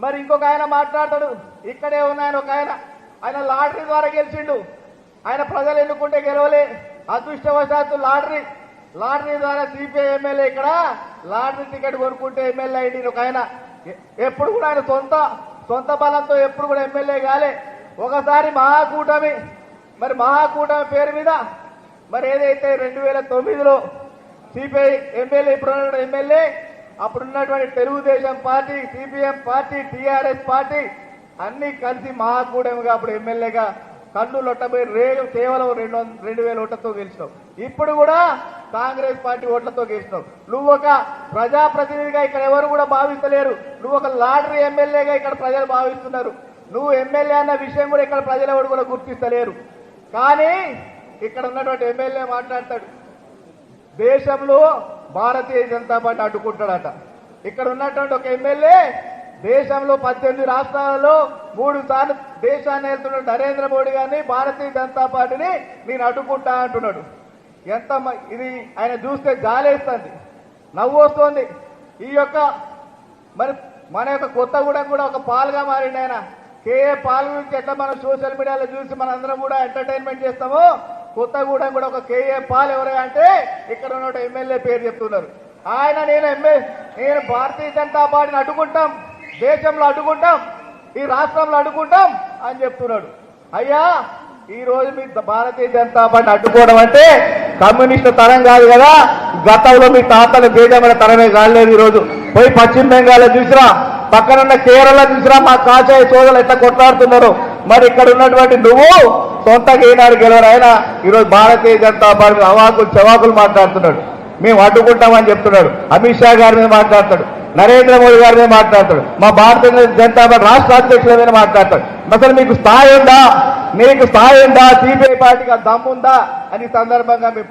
మరి ఇంకొక ఆయన మాట్లాడతాడు. ఇక్కడే ఉన్నాయన ఒక ఆయన. ఆయన లాటరీ ద్వారా గెలిచిండు. ఆయన ప్రజలు ఎన్నుకుంటే గెలవలే. అదృష్టవశాత్తు లాటరీ. లాటరీ ద్వారా సిపిఐ ఎమ్మెల్యే ఇక్కడ. లాటరీ టికెట్ కొనుక్కుంటే ఎమ్మెల్యే అయింది ఒక ఆయన. ఎప్పుడు కూడా ఆయన సొంత సొంత బలంతో ఎప్పుడు కూడా ఎమ్మెల్యే కాలే. ఒకసారి మహాకూటమి. మరి మహాకూటమి పేరు మీద మరి ఏదైతే రెండు వేల తొమ్మిదిలో సిపిఐ ఎమ్మెల్యే ఇప్పుడు ఎమ్మెల్యే అప్పుడున్నటువంటి Telugu Desam party CPM party TRS party అన్ని కలిసి మహాకూడమిగా అప్పుడు ఎమ్మెల్యేగా కళ్ళు లొట్టబోయి రేడు కేవలం రెండు వంద- రెండు వేల ఓట్లతో గెలిచినావు ఇప్పుడు కూడా కాంగ్రెస్ పార్టీ ఓట్లతో గెలిచినావు నువ్వు ఒక ప్రజాప్రతినిధిగా ఇక్కడ ఎవరు కూడా భావిస్తలేరు నువ్వు ఒక లాటరీ ఎమ్మెల్యేగా ఇక్కడ ప్రజలు భావిస్తున్నారు. నువ్వు ఎమ్మెల్యే అన్న విషయం కూడా ఇక్కడ ప్రజలు ఎవరు కూడా గుర్తిస్తలేరు. కానీ ఇక్కడ ఉన్నటువంటి ఎమ్మెల్యే మాట్లాడతాడు. దేశంలో భారతీయ జనతా పార్టీ అడ్డుకుంటాడట. ఇక్కడ ఉన్నటువంటి ఒక ఎమ్మెల్యే దేశంలో పద్దెనిమిది రాష్ట్రాలలో మూడు సార్లు దేశాన్ని వెళ్తున్న నరేంద్ర మోడీ గారిని భారతీయ జనతా పార్టీని నేను అడ్డుకుంటా అంటున్నాడు. ఎంత ఇది ఆయన చూస్తే జాలేస్తుంది. నవ్వు వస్తుంది. ఈ యొక్క మరి మన యొక్క కొత్తగూడెం కూడా ఒక పాలుగా మారింది ఆయన. కేఏ పాల్ గురించి ఎట్లా మనం సోషల్ మీడియాలో చూసి మనందరం కూడా ఎంటర్టైన్మెంట్ చేస్తామో కొత్తగూడెం కూడా ఒక కేఏ పాల్ ఎవరే అంటే ఇక్కడ ఉన్న ఎమ్మెల్యే పేరు చెప్తున్నారు. ఆయన నేను ఎమ్మె నేను భారతీయ జనతా పార్టీని అడ్డుకుంటాం దేశంలో అడ్డుకుంటాం ఈ రాష్ట్రంలో అడ్డుకుంటాం అని చెప్తున్నాడు. అయ్యా ఈ రోజు మీ భారతీయ జనతా పార్టీ అడ్డుకోవడం అంటే కమ్యూనిస్టు తరం కాదు కదా. గతంలో మీ తాతలు బీజమైన తరమే కాలేదు ఈ రోజు పోయి పశ్చిమ బెంగాల్లో చూసిరా పక్కనున్న కేరళ చూసిరా మా కాషాయ సోదరులు ఎట్లా కొట్లాడుతున్నారు. మరి ఇక్కడ ఉన్నటువంటి నువ్వు సొంతగా ఈనాడు గెలవరు. ఆయన ఈరోజు భారతీయ జనతా పార్టీ అవాకులు చవాకులు మాట్లాడుతున్నాడు. మేము అడ్డుకుంటామని చెప్తున్నాడు. అమిత్ షా గారి మీద మాట్లాడతాడు నరేంద్ర మోడీ గారి మీద మాట్లాడతాడు మా భారతీయ జనతా పార్టీ రాష్ట్ర అధ్యక్షుల మీద మాట్లాడతాడు అసలు మీకు స్థాయి ఉందా? మీకు స్థాయి ఉందా? సిపిఐ పార్టీకి దమ్ముందా? అని సందర్భంగా మేము